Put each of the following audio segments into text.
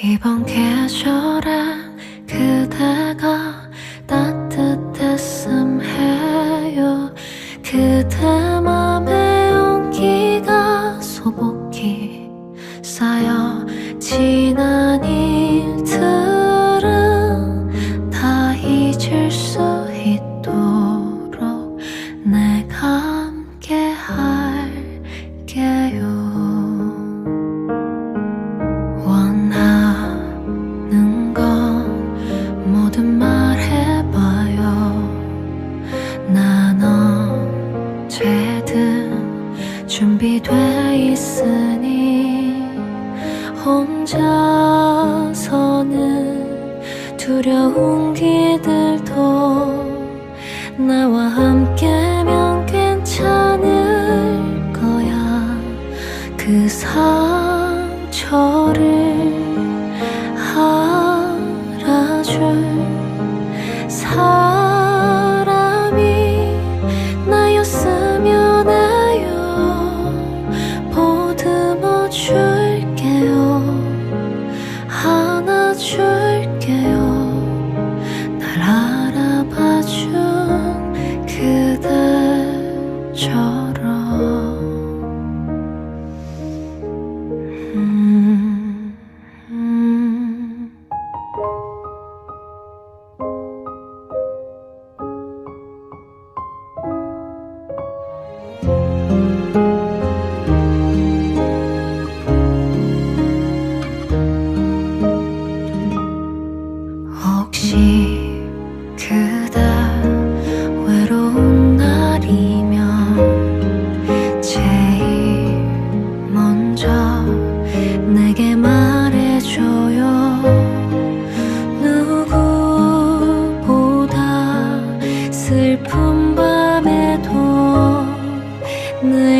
이번 계절엔 그대가 따뜻했음 해요. 그대 맘에 온기가 소복히 쌓여 지난 일들 혼자서는 두려운 길들도 나와 함께면 괜찮을 거야. 그 상처를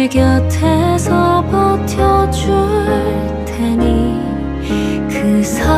늘 곁에서 버텨줄 테니 그 사람